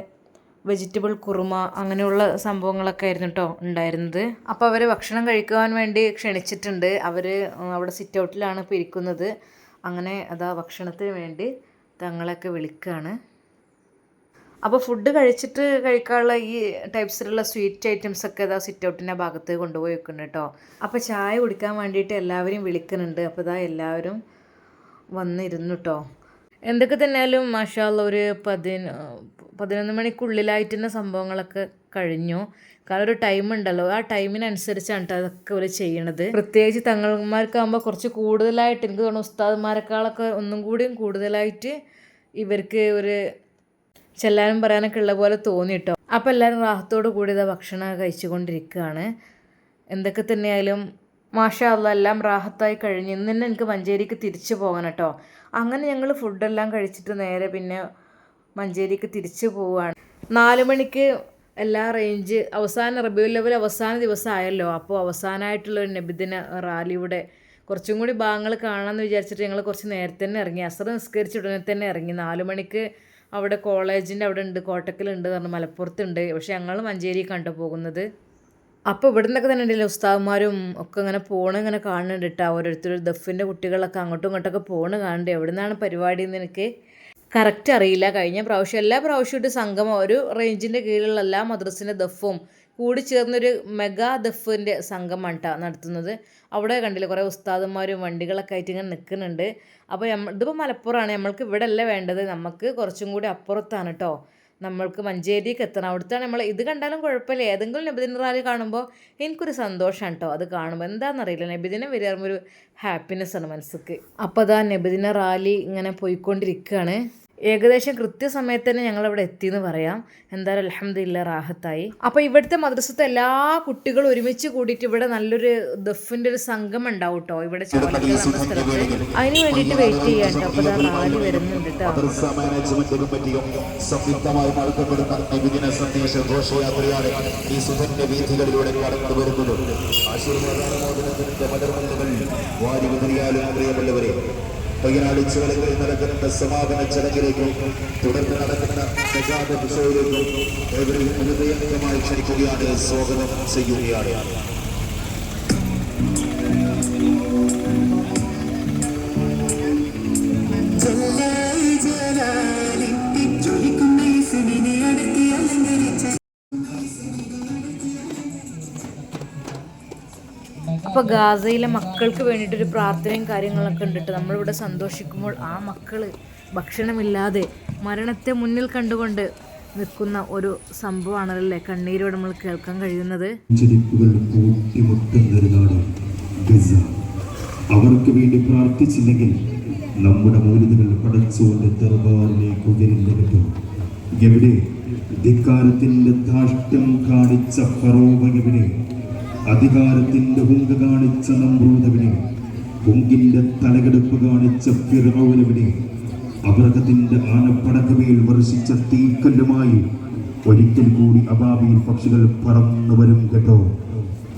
വെജിറ്റബിൾ കുറുമ അങ്ങനെയുള്ള സംഭവങ്ങളൊക്കെ ആയിരുന്നു കേട്ടോ ഉണ്ടായിരുന്നത്. അപ്പോൾ അവർ ഭക്ഷണം കഴിക്കുവാൻ വേണ്ടി ക്ഷണിച്ചിട്ടുണ്ട്. അവർ അവിടെ സിറ്റ് ഔട്ടിലാണ് ഇപ്പോൾ ഇരിക്കുന്നത്. അങ്ങനെ അതാ ഭക്ഷണത്തിന് വേണ്ടി തങ്ങളെയൊക്കെ വിളിക്കുകയാണ് അപ്പോൾ ഫുഡ് കഴിച്ചിട്ട് കഴിക്കാനുള്ള ഈ ടൈപ്സിലുള്ള സ്വീറ്റ് ഐറ്റംസ് ഒക്കെ ഇതാ സിറ്റ് ഔട്ടിന്റെ ഭാഗത്ത് കൊണ്ടുപോയി വെക്കുന്നുണ്ട് കേട്ടോ അപ്പോൾ ചായ കുടിക്കാൻ വേണ്ടിയിട്ട് എല്ലാവരെയും വിളിക്കുന്നുണ്ട്. അപ്പോൾ ഇതാ എല്ലാവരും വന്നിരുന്നു കേട്ടോ എന്തൊക്കെ തന്നെയാലും മാഷാള്ള ഒരു പതിന പതിനൊന്ന് മണിക്കുള്ളിലായിട്ട് തന്നെ സംഭവങ്ങളൊക്കെ കഴിഞ്ഞു. കാരണം ഒരു ടൈം ഉണ്ടല്ലോ. ആ ടൈമിനനുസരിച്ചാണ് കേട്ടോ അതൊക്കെ ഇവർ ചെയ്യണത്. പ്രത്യേകിച്ച് തങ്ങൾമാർക്കാകുമ്പോൾ കുറച്ച് കൂടുതലായിട്ട് എനിക്ക് തോന്നുന്നു ഉസ്താദ്മാരെക്കാളൊക്കെ ഒന്നും കൂടിയും കൂടുതലായിട്ട് ഇവർക്ക് ഒരു ചെല്ലാനും പറയാനൊക്കെ ഉള്ള പോലെ തോന്നി കേട്ടോ അപ്പോൾ എല്ലാവരും റാഹത്തോട് കൂടി ഇതാ ഭക്ഷണം കഴിച്ചുകൊണ്ടിരിക്കുകയാണ്. എന്തൊക്കെ തന്നെയായാലും മാഷാ അല്ല എല്ലാം റാഹത്തായി കഴിഞ്ഞ് ഇന്ന് തന്നെ എനിക്ക് മഞ്ചേരിക്ക് തിരിച്ചു പോകണം കേട്ടോ. അങ്ങനെ ഞങ്ങൾ ഫുഡെല്ലാം കഴിച്ചിട്ട് നേരെ പിന്നെ മഞ്ചേരിക്ക് തിരിച്ചു പോവുകയാണ്. നാല് മണിക്ക് എല്ലാ റേഞ്ച് അവസാന റബിയുൽ ലെവൽ അവസാന ദിവസം ആയല്ലോ അപ്പോൾ അവസാനമായിട്ടുള്ള ഒരു നബിദിന റാലിയുടെ കുറച്ചും കൂടി ഭാഗങ്ങൾ കാണാമെന്ന് വിചാരിച്ചിട്ട് ഞങ്ങൾ കുറച്ച് നേരത്തെ തന്നെ ഇറങ്ങി. അസർ നിസ്കരിച്ച ഉടനെ തന്നെ ഇറങ്ങി. നാല് മണിക്ക് അവിടെ കോളേജിന്റെ അവിടെ ഉണ്ട് കോട്ടക്കലുണ്ട് പറഞ്ഞു മലപ്പുറത്തുണ്ട്. പക്ഷേ ഞങ്ങൾ മഞ്ചേരി കണ്ടു പോകുന്നത്. അപ്പോൾ ഇവിടെ നിന്നൊക്കെ തന്നെ ഉണ്ടല്ലോ ഉസ്താവുമാരും ഒക്കെ ഇങ്ങനെ പോണ് ഇങ്ങനെ കാണുന്നുണ്ട് കേട്ടോ. ഓരോരുത്തർ ദഫിന്റെ കുട്ടികളൊക്കെ അങ്ങോട്ടും ഇങ്ങോട്ടൊക്കെ പോണ് കാണുന്നുണ്ട്. എവിടെ നിന്നാണ് പരിപാടി എന്ന് എനിക്ക് കറക്റ്റ് അറിയില്ല. കഴിഞ്ഞ പ്രാവശ്യം എല്ലാ പ്രാവശ്യമായിട്ട് സംഗമം ഒരു റേഞ്ചിന്റെ കീഴിലുള്ള എല്ലാ മദ്രസിന്റെ ദഫും കൂടി ചേർന്നൊരു മെഗാ ദഫിന്റെ സംഘമാണ് കേട്ടോ നടത്തുന്നത്. അവിടെ കണ്ടില്ല കുറേ ഉസ്താദന്മാരും വണ്ടികളൊക്കെ ആയിട്ട് ഇങ്ങനെ നിൽക്കുന്നുണ്ട്. അപ്പോൾ ഇതിപ്പോൾ മലപ്പുറമാണ് നമ്മൾക്ക് ഇവിടെ അല്ല വേണ്ടത്. നമുക്ക് കുറച്ചും കൂടി അപ്പുറത്താണ് കേട്ടോ നമ്മൾക്ക് മഞ്ചേരിക്ക് എത്തണം. അവിടുത്താണ് നമ്മൾ ഇത് കണ്ടാലും കുഴപ്പമില്ല. ഏതെങ്കിലും നബിദിന റാലി കാണുമ്പോൾ എനിക്കൊരു സന്തോഷമാണ് കേട്ടോ അത് കാണുമ്പോൾ എന്താണെന്നറിയില്ല നബിദിനം വരിക ഒരു ഹാപ്പിനെസ് ആണ് മനസ്സിക്ക്. അപ്പോൾ അതാ നബിദിന റാലി ഇങ്ങനെ പോയിക്കൊണ്ടിരിക്കുകയാണ് ഏകദേശം കൃത്യസമയത്ത് തന്നെ എത്തി എന്ന് പറയാം. എന്തായാലും അലഹമ്മദില്ല റാഹത്തായി. അപ്പോൾ ഇവിടുത്തെ മദ്രസത്തെ എല്ലാ കുട്ടികളും ഒരുമിച്ച് കൂടിയിട്ട് ഇവിടെ നല്ലൊരു ദഫിന്റെ ഒരു സംഘം ഉണ്ടാവും കേട്ടോ ഇവിടെ ചോലക്കൽ എന്ന സ്ഥലത്ത്. അതിന് വേണ്ടിയിട്ട് വെയിറ്റ് ചെയ്യാൻ കേട്ടോ അപ്പോൾ നാല് റാലി വരുന്നുണ്ട് കേട്ടോ മലർമല്ലുകൾ വാരി പ്രിയമുള്ളവരെ പയ്യനാട് ചുവലങ്ങളിൽ നടക്കുന്ന സമാപന ചടങ്ങിലേക്കും തുടർന്ന് നടക്കുന്ന പ്രസാദ ഷോയിലേക്കും ഏവരെയും ഹൃദയംഗമായി ക്ഷണിക്കുകയാണ്. സ്വാഗതം ചെയ്യുകയാണ്. അപ്പോൾ ഗാസയിലെ മക്കൾക്ക് വേണ്ടിയിട്ടൊരു പ്രാർത്ഥനയും കാര്യങ്ങളൊക്കെ ഉണ്ടിട്ട് ട്ടോ. നമ്മളിവിടെ സന്തോഷിക്കുമ്പോൾ ആ മക്കൾ ഭക്ഷണമില്ലാതെ മരണത്തെ മുന്നിൽ കണ്ടുകൊണ്ട് നിൽക്കുന്ന ഒരു സംഭവമാണല്ലേ കണ്ണീരോട് നമ്മൾ കേൾക്കാൻ കഴിയുന്നത്? അവർക്ക് വേണ്ടി പ്രാർത്ഥിച്ചില്ലെങ്കിൽ നമ്മുടെ മൂലിതകൾ പടച്ചുകൊണ്ട് ദർബാറിലേക്ക് ഉയരില്ല കിട്ടും എവിടെ ധിക്കാരത്തിന്റെ ധാഷ്ട്യം കാണിച്ച ഫറോവ എവിടെ? അധികാരത്തിന്റെ ഹുങ്ക് കാണിച്ച നമ്പൂതവിനെ ഹുങ്കിന്റെ തലകെടുപ്പ് കാണിച്ച പിറവനവിനെ അപർഹത്തിന്റെ ആനപ്പടക്കമേൽ വർഷിച്ച തീക്കല്ലുമായി ഒരിക്കൽ കൂടി അബാബിയിൽ പക്ഷികൾ പറന്നു വരും കേട്ടോ.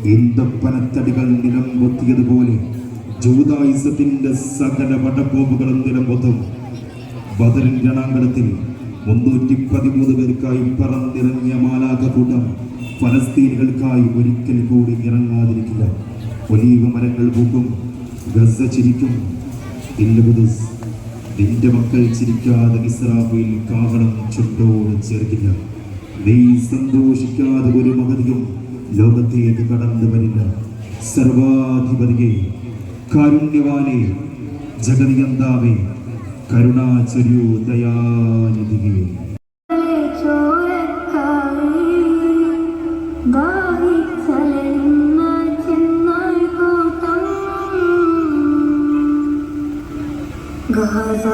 ഈന്തപ്പനത്തടികൾ നിലം പൊത്തിയതുപോലെ ജൂതായുസത്തിന്റെ സകല വടക്കോപ്പുകളും നിലം പൊത്തും. ബദറിൻ രണാങ്കണത്തിൽ മുന്നൂറ്റി പതിമൂന്ന് പേർക്കായി പറന്നിറങ്ങിയ മാലാക കൂട്ടം ഫലസ്തീനുകൾക്കായി ഒരിക്കൽ കൂടി ഇറങ്ങാതിരിക്കില്ല ഒലീവ് മരങ്ങൾ പൂക്കും ഗസ ചിരിക്കും. നിന്റെ മക്കൾ ചിരിക്കാതെ ഇസ്രാഫിൽ കാഹളം ചുണ്ടോട് ചേർക്കില്ല നീ സന്തോഷിക്കാതെ ഒരു മകതിയും ലോകത്തേക്ക് കടന്നു വരില്ല. സർവാധിപതിയെ കാരുണ്യവാനെ ജഗതിയന്താവേ കരുണാചര്യോ ദയാനിധിയെ അപ്പോൾ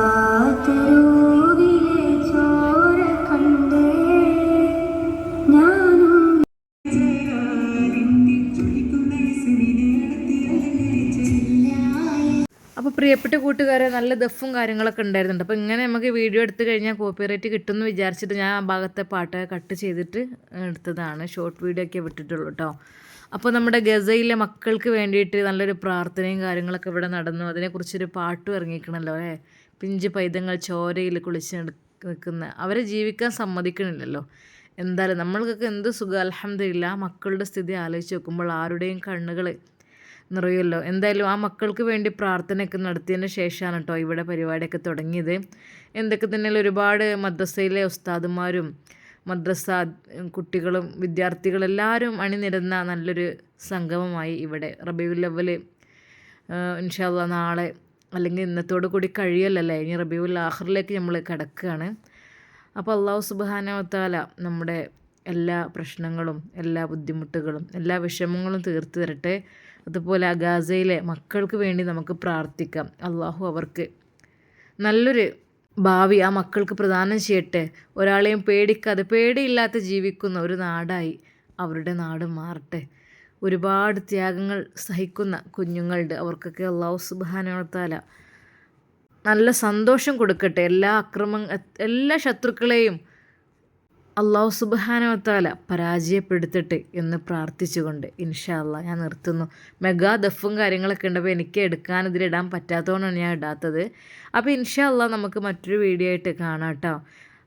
പ്രിയപ്പെട്ട കൂട്ടുകാരെ നല്ല ദഫും കാര്യങ്ങളൊക്കെ ഉണ്ടായിരുന്നുണ്ട്. അപ്പോൾ ഇങ്ങനെ നമുക്ക് വീഡിയോ എടുത്തു കഴിഞ്ഞാൽ കോപ്പിറൈറ്റ് കിട്ടുമെന്ന് വിചാരിച്ചിട്ട് ഞാൻ ആ ഭാഗത്തെ പാട്ട് കട്ട് ചെയ്തിട്ട് എടുത്തതാണ്. ഷോർട്ട് വീഡിയോ ഒക്കെ വിട്ടിട്ടുള്ളൂ കേട്ടോ അപ്പോൾ നമ്മുടെ ഗസയിലെ മക്കൾക്ക് വേണ്ടിയിട്ട് നല്ലൊരു പ്രാർത്ഥനയും കാര്യങ്ങളൊക്കെ ഇവിടെ നടന്നു. അതിനെക്കുറിച്ചൊരു പാട്ടും ഇറങ്ങിക്കണല്ലോ അല്ലേ? പിഞ്ച് പൈതങ്ങൾ ചോരയിൽ കുളിച്ച് നിൽക്കുന്ന. അവരെ ജീവിക്കാൻ സമ്മതിക്കണില്ലല്ലോ. എന്തായാലും നമ്മൾക്കൊക്കെ എന്ത് സുഖം? അലഹമില്ല മക്കളുടെ സ്ഥിതി ആലോചിച്ച് നോക്കുമ്പോൾ ആരുടെയും കണ്ണുകൾ നിറയുമല്ലോ. എന്തായാലും ആ മക്കൾക്ക് വേണ്ടി പ്രാർത്ഥനയൊക്കെ നടത്തിയതിന് ശേഷമാണ് കേട്ടോ ഇവിടെ പരിപാടിയൊക്കെ തുടങ്ങിയത്. എന്തൊക്കെ തന്നെയാലും ഒരുപാട് മദ്രസയിലെ ഉസ്താദുമാരും മദ്രസ കുട്ടികളും വിദ്യാർത്ഥികളെല്ലാവരും അണിനിരന്ന നല്ലൊരു സംഗമമായി ഇവിടെ റബീഉൽ അവൽ ഇൻഷാല്ല നാളെ അല്ലെങ്കിൽ ഇന്നത്തോടു കൂടി കഴിയല്ലല്ലേ? ഇനി റബീഉൽ ആഖറിലേക്ക് നമ്മൾ കിടക്കുകയാണ്. അപ്പോൾ അള്ളാഹു സുബാനവത്താല നമ്മുടെ എല്ലാ പ്രശ്നങ്ങളും എല്ലാ ബുദ്ധിമുട്ടുകളും എല്ലാ വിഷമങ്ങളും തീർത്തു തരട്ടെ. അതുപോലെ ആ ഗാസയിലെ മക്കൾക്ക് വേണ്ടി നമുക്ക് പ്രാർത്ഥിക്കാം. അള്ളാഹു അവർക്ക് നല്ലൊരു ഭാവി ആ മക്കൾക്ക് പ്രദാനം ചെയ്യട്ടെ. ഒരാളെയും പേടിക്കാതെ പേടിയില്ലാതെ ജീവിക്കുന്ന ഒരു നാടായി അവരുടെ നാട് മാറട്ടെ. ഒരുപാട് ത്യാഗങ്ങൾ സഹിക്കുന്ന കുഞ്ഞുങ്ങളുണ്ട്. അവർക്കൊക്കെ അള്ളാഹു സുബാനത്താല നല്ല സന്തോഷം കൊടുക്കട്ടെ. എല്ലാ അക്രമ എല്ലാ ശത്രുക്കളെയും അള്ളാഹു സുബാനവത്താല പരാജയപ്പെടുത്തട്ടെ എന്ന് പ്രാർത്ഥിച്ചുകൊണ്ട് ഇൻഷാ അള്ളാഹ് ഞാൻ നിർത്തുന്നു. മെഗാ ദഫും കാര്യങ്ങളൊക്കെ ഉണ്ടപ്പോൾ എനിക്ക് എടുക്കാൻ ഇതിലിടാൻ പറ്റാത്തതുകൊണ്ടാണ് ഞാൻ ഇടാത്തത്. അപ്പോൾ ഇൻഷാ അള്ളാഹ് നമുക്ക് മറ്റൊരു വീഡിയോ ആയിട്ട് കാണാം കേട്ടോ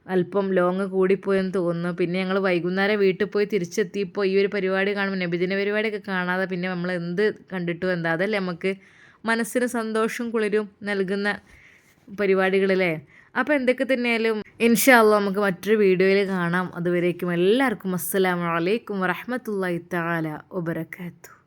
അല്പം ലോങ് കൂടിപ്പോയെന്ന് തോന്നുന്നു. പിന്നെ ഞങ്ങൾ വൈകുന്നേരം വീട്ടിൽ പോയി തിരിച്ചെത്തിയപ്പോൾ ഈ ഒരു പരിപാടി കാണുമ്പോൾ നബിദിന പരിപാടിയൊക്കെ കാണാതെ പിന്നെ നമ്മൾ എന്ത് കണ്ടിട്ടു എന്താ അതല്ലേ നമുക്ക് മനസ്സിന് സന്തോഷം കുളിരും നൽകുന്ന പരിപാടികളിലെ അപ്പോൾ എന്തൊക്കെ തന്നെയാലും ഇൻഷാല്ല നമുക്ക് മറ്റൊരു വീഡിയോയിൽ കാണാം. അതുവരേക്കും എല്ലാവർക്കും അസ്സലാമു അലൈക്കും വറഹമത്തല്ലാഹി തആല വബറകാതുഹു.